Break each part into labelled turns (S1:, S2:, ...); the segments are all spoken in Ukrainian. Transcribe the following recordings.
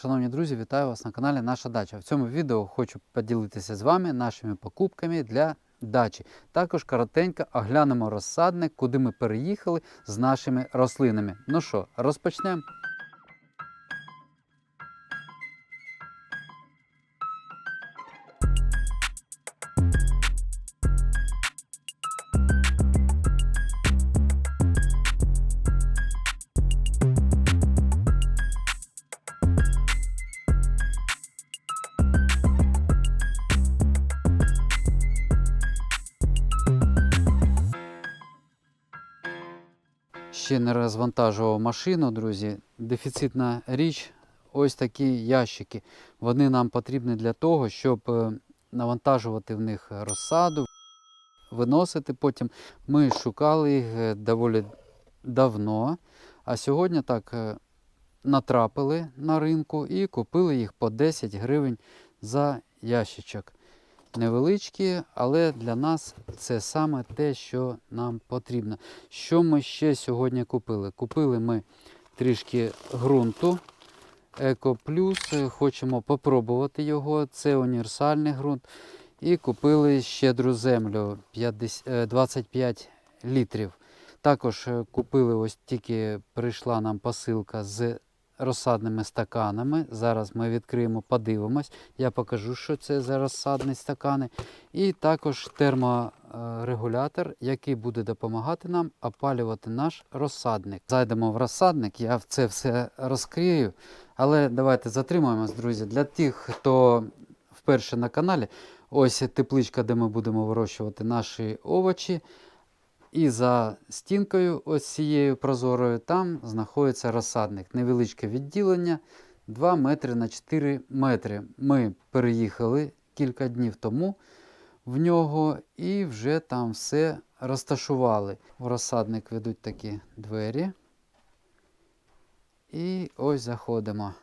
S1: Шановні друзі, вітаю вас на каналі Наша Дача. В цьому відео хочу поділитися з вами нашими покупками для дачі. Також коротенько оглянемо розсадник, куди ми переїхали з нашими рослинами. Ну що, розпочнемо. Ще не розвантажував машину, друзі. Дефіцитна річ ось такі ящики. Вони нам потрібні для того, щоб е, навантажувати в них розсаду, виносити потім. Ми шукали їх е, доволі давно, а сьогодні так е, натрапили на ринку і купили їх по 10 гривень за ящичок. Невеличкі, але для нас це саме те, що нам потрібно. Що ми ще сьогодні купили? Купили ми трішки ґрунту Еко Плюс. Хочемо попробувати його. Це універсальний ґрунт. І купили щедру землю 50, е, 25 літрів. Також е, купили ось тільки прийшла нам посилка з розсадними стаканами. Зараз ми відкриємо, подивимось. Я покажу, що це за розсадні стакани. І також терморегулятор, який буде допомагати нам опалювати наш розсадник. Зайдемо в розсадник, я це все розкрию. Але давайте затримаємось, друзі. Для тих, хто вперше на каналі, ось тепличка, де ми будемо вирощувати наші овочі. І за стінкою, ось цією прозорою, там знаходиться розсадник. Невеличке відділення 2 метри на 4 метри. Ми переїхали кілька днів тому в нього і вже там все розташували. В розсадник ведуть такі двері. І ось заходимо.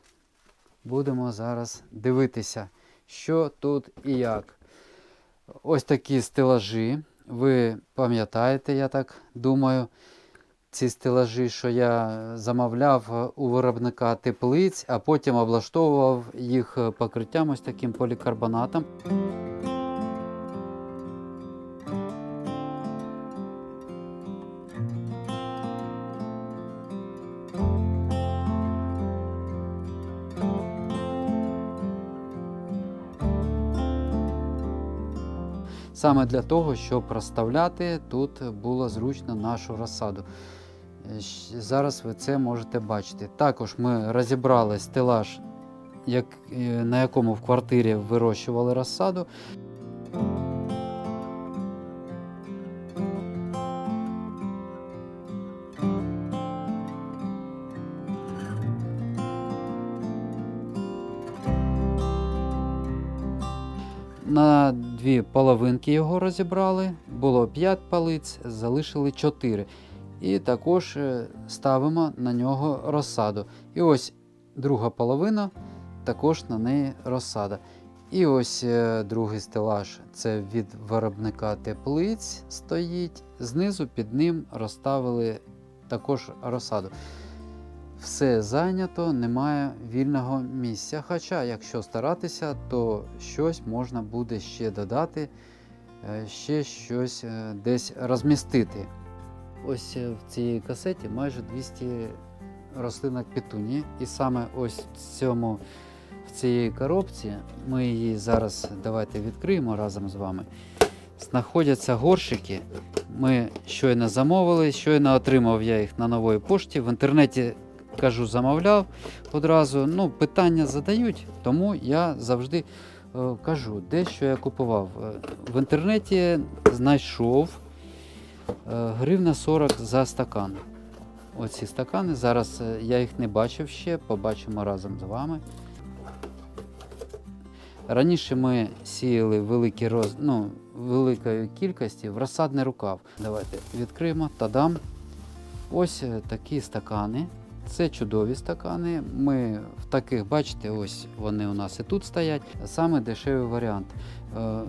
S1: Будемо зараз дивитися, що тут і як. Ось такі стелажі. Ви пам'ятаєте, я так думаю, ці стелажі, що я замовляв у виробника теплиць, а потім облаштовував їх покриттям ось таким полікарбонатом. Саме для того, щоб розставляти тут було зручно нашу розсаду. Е, Зараз ви це можете бачити. Також ми розібрали стелаж, е, на якому в квартирі вирощували розсаду. На дві половинки його розібрали. Було 5 палиць, залишили 4. І також е, ставимо на нього розсаду. І ось друга половина, також на неї розсада. І ось е, другий стелаж це від виробника теплиць стоїть. Знизу під ним розставили також розсаду. Все зайнято, немає вільного місця. Хоча, якщо старатися, то щось можна буде ще додати, е, ще щось е, десь розмістити. Ось е, в цій касеті майже 200 рослинок петунії. І саме ось в цьому в цій коробці ми її зараз давайте відкриємо разом з вами. Знаходяться горщики. Ми щойно замовили, щойно отримав я їх на новій пошті. В інтернеті кажу, замовляв одразу. Ну, питання задають, тому я завжди е, кажу, де що я купував. Е, В інтернеті знайшов е, гривна 40 за стакан. Оці стакани. Зараз я їх не бачив ще, побачимо разом з вами. Раніше ми сіяли великі роз... ну, великої кількості в розсадний рукав. Давайте відкриємо та-дам. Ось е, такі стакани. Це чудові стакани. Ми в таких, бачите, ось вони у нас і тут стоять. Саме дешевий варіант. Е,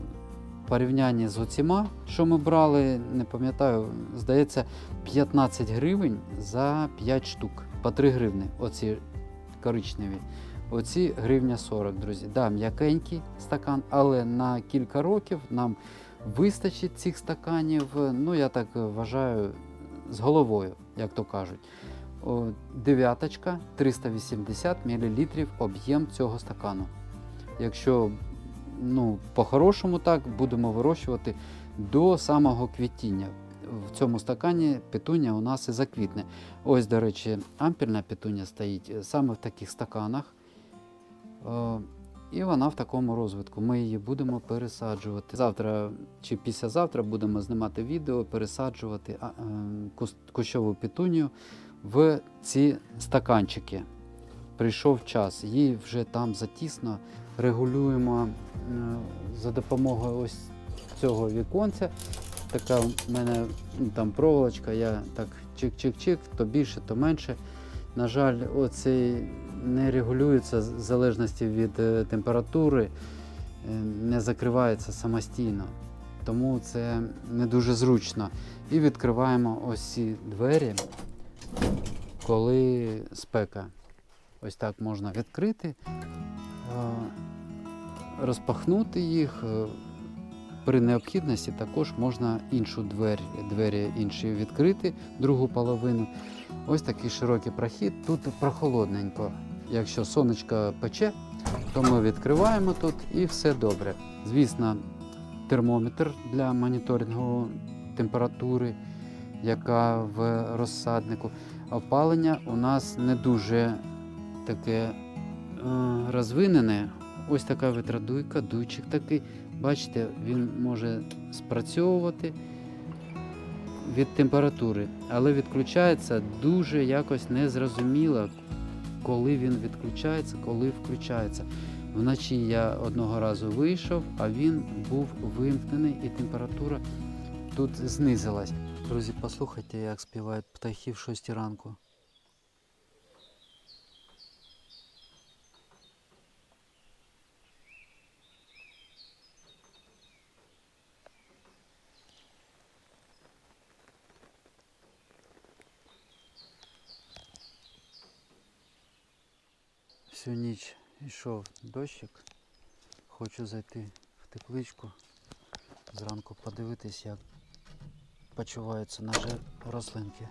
S1: В порівнянні з оціма, що ми брали, не пам'ятаю, здається, 15 гривень за 5 штук. По 3 гривни. Оці коричневі. Оці гривня 40, друзі. Да, м'якенький стакан, але на кілька років нам вистачить цих стаканів. Ну, я так вважаю, з головою, як то кажуть. Дев'яточка 380 мл об'єм цього стакану. Якщо ну, по-хорошому так будемо вирощувати до самого квітіння. В цьому стакані петуня у нас і заквітне. Ось, до речі, ампільна петуня стоїть е, саме в таких стаканах. І вона в такому розвитку. Ми її будемо пересаджувати. Завтра чи післязавтра будемо знімати відео, пересаджувати е, кус- кущову петунію в ці стаканчики. Прийшов час, їй вже там затісно. Регулюємо е, за допомогою ось цього віконця. Така в мене ну, там проволочка, я так чик-чик-чик, то більше, то менше. На жаль, оцей не регулюється в залежності від е, температури, е, не закривається самостійно. Тому це не дуже зручно. І відкриваємо ось ці двері, коли спека. Ось так можна відкрити, розпахнути їх. е, При необхідності також можна іншу двері, двері інші відкрити, другу половину. Ось такий широкий прохід. Тут прохолодненько. Якщо сонечко пече, то ми відкриваємо тут і все добре. Звісно, термометр для моніторингу температури, яка в розсаднику. Опалення у нас не дуже таке е, розвинене. Ось така витрадуйка, дуйчик такий. Бачите, він може спрацьовувати від температури, але відключається дуже якось незрозуміло, коли він відключається, коли включається. Вночі я одного разу вийшов, а він був вимкнений і температура тут знизилась. Друзі, послухайте, як співають птахи в 6 ранку. Всю ніч йшов дощик. Хочу зайти в тепличку. Зранку подивитись, як почуваються наші рослинки.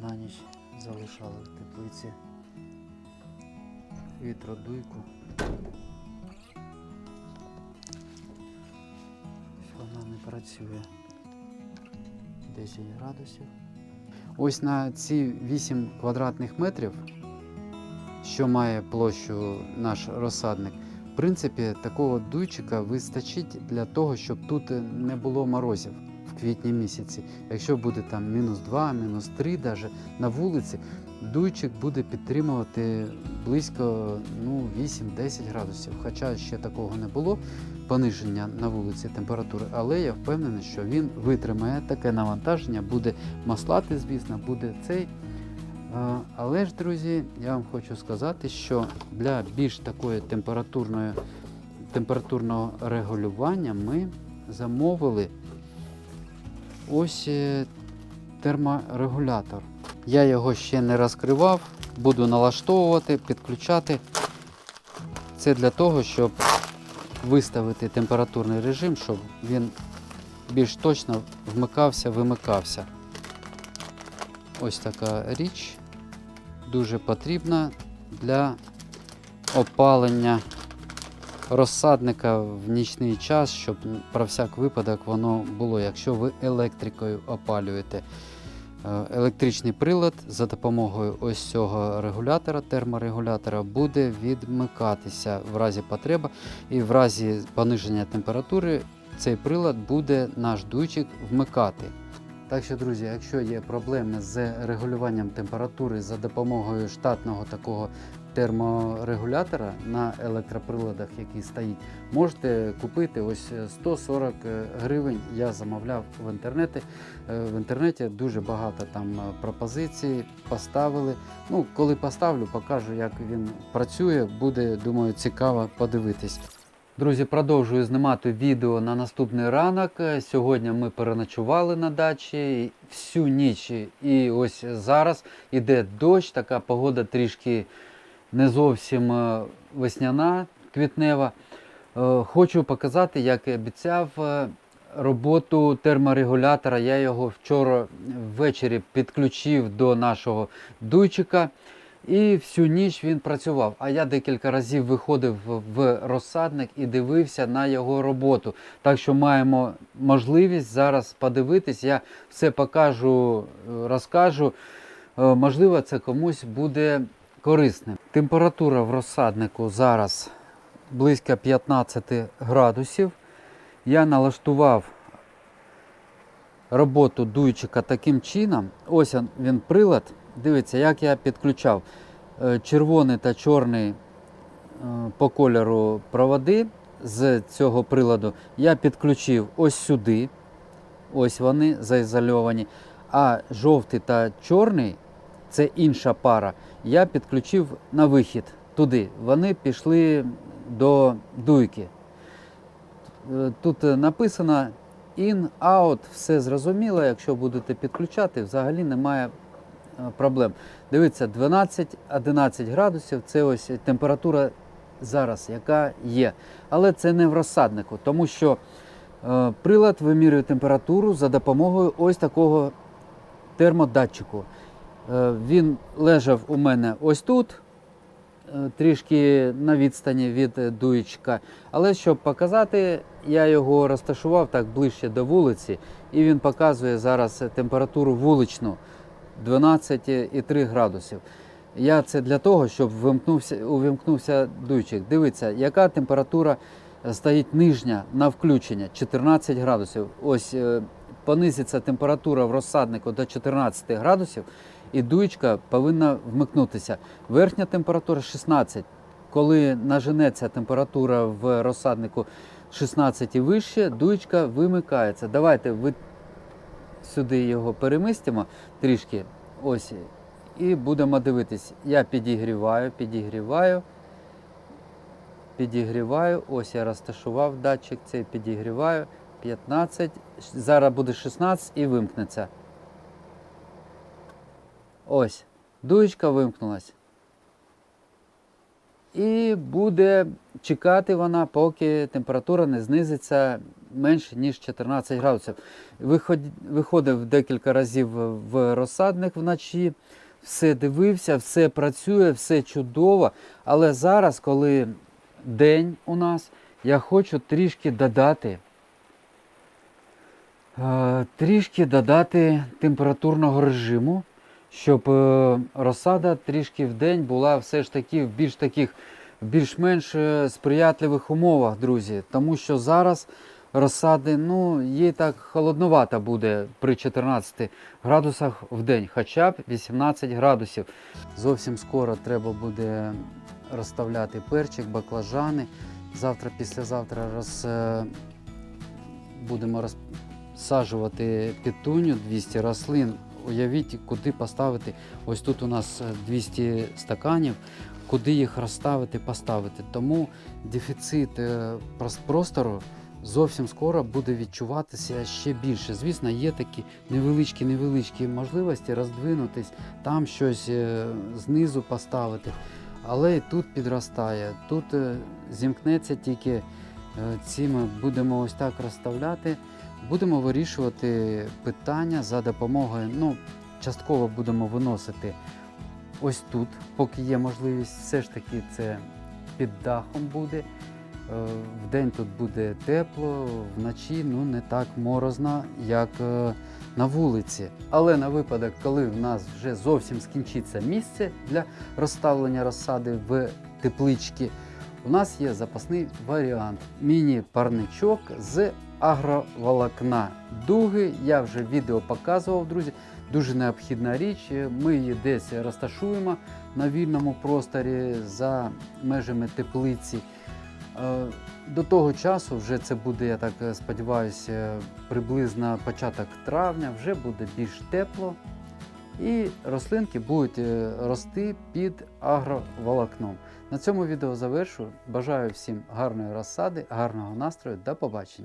S1: На ніч залишали в теплиці вітродуйку. Вона не працює. 10 градусів. Ось на ці 8 квадратних метрів, що має площу наш розсадник, в принципі, такого дуйчика вистачить для того, щоб тут не було морозів в квітні місяці. Якщо буде там мінус 2, мінус 3 даже на вулиці, дуйчик буде підтримувати близько ну, 8-10 градусів. Хоча ще такого не було пониження на вулиці температури, але я впевнений, що він витримає таке навантаження, буде маслати, звісно, буде цей. Але ж, друзі, я вам хочу сказати, що для більш такої температурної, температурного регулювання ми замовили ось е, терморегулятор. Я його ще не розкривав, буду налаштовувати, підключати. Це для того, щоб виставити температурний режим, щоб він більш точно вмикався, вимикався. Ось така річ дуже потрібна для опалення розсадника в нічний час, щоб про всяк випадок воно було, якщо ви електрикою опалюєте. Е, Електричний прилад за допомогою ось цього регулятора, терморегулятора, буде відмикатися в разі потреби і в разі пониження температури цей прилад буде наш дуйчик вмикати. Так що, друзі, якщо є проблеми з регулюванням температури за допомогою штатного такого терморегулятора на електроприладах, який стоїть, можете купити ось 140 гривень. Я замовляв в інтернеті. Е, В інтернеті дуже багато там пропозицій поставили. Ну, коли поставлю, покажу, як він працює. Буде, думаю, цікаво подивитись. Друзі, продовжую знімати відео на наступний ранок. Е, Сьогодні ми переночували на дачі всю ніч. І ось зараз іде дощ, така погода трішки не зовсім е, весняна, квітнева. Е, Хочу показати, як і обіцяв, роботу терморегулятора. Я його вчора ввечері підключив до нашого дуйчика. І всю ніч він працював. А я декілька разів виходив в- розсадник і дивився на його роботу. Так що маємо можливість зараз подивитись. Я все покажу, е, розкажу. Е, Можливо, це комусь буде корисним. Температура в розсаднику зараз близько 15 градусів. Я налаштував роботу дуйчика таким чином. Ось він прилад. Дивіться, як я підключав Е, червоний та чорний е, по кольору проводи з цього приладу. Я підключив ось сюди. Ось вони заізольовані. А жовтий та чорний це інша пара. Я підключив на вихід туди. Вони пішли до дуйки. Е, Тут написано in, out, все зрозуміло. Якщо будете підключати, взагалі немає проблем. Дивіться, 12-11 градусів це ось температура зараз, яка є. Але це не в розсаднику, тому що е, прилад вимірює температуру за допомогою ось такого термодатчику. Е, він лежав у мене ось тут, е, трішки на відстані від е, дуєчка. Але щоб показати, я його розташував так ближче до вулиці, і він показує зараз температуру вуличну 12,3 градусів. Я це для того, щоб вимкнувся, увімкнувся дуйчик. Дивіться, яка температура стоїть нижня на включення 14 градусів. Ось е, понизиться температура в розсаднику до 14 градусів, і дуєчка повинна вмикнутися. Верхня температура 16. Коли наженеться температура в розсаднику 16 і вище, дуєчка вимикається. Давайте ви сюди його перемістимо трішки. Ось. І будемо дивитись. Я підігріваю, підігріваю, підігріваю. Ось я розташував датчик, цей підігріваю. 15. Зараз буде 16 і вимкнеться. Ось. Дуєчка вимкнулась. І буде чекати вона, поки температура не знизиться менше, ніж 14 градусів. Виходив декілька разів в розсадник вночі, все дивився, все працює, все чудово. Але зараз, коли день у нас, я хочу трішки додати. е, Трішки додати температурного режиму, щоб е, розсада трішки в день була все ж таки в більш таких більш-менш е, сприятливих умовах, друзі. Тому що зараз розсади, ну, їй так холодновато буде при 14 градусах в день, хоча б 18 градусів. Зовсім скоро треба буде розставляти перчик, баклажани. Завтра, післязавтра роз, е, будемо розсаджувати петуню 200 рослин. Уявіть, куди поставити. Ось тут у нас е, 200 стаканів, куди їх розставити, поставити. Тому дефіцит е, простору зовсім скоро буде відчуватися ще більше. Звісно, є такі невеличкі невеличкі можливості роздвинутись, там щось е, знизу поставити. Але і тут підростає, тут е, зімкнеться тільки е, ці ми будемо ось так розставляти. Будемо вирішувати питання за допомогою, ну, частково будемо виносити ось тут, поки є можливість, все ж таки це під дахом буде. Е, Вдень тут буде тепло, вночі ну, не так морозно, як е, на вулиці. Але на випадок, коли в нас вже зовсім скінчиться місце для розставлення розсади в тепличці, у нас є запасний варіант міні-парничок з агроволокна дуги. Я вже відео показував, друзі. Дуже необхідна річ. Ми її десь розташуємо на вільному просторі за межами теплиці. Е, До того часу, вже це буде, я так е, сподіваюся, приблизно початок травня, вже буде більш тепло. І рослинки будуть е, рости під агроволокном. На цьому відео завершу. Бажаю всім гарної розсади, гарного настрою. До побачення!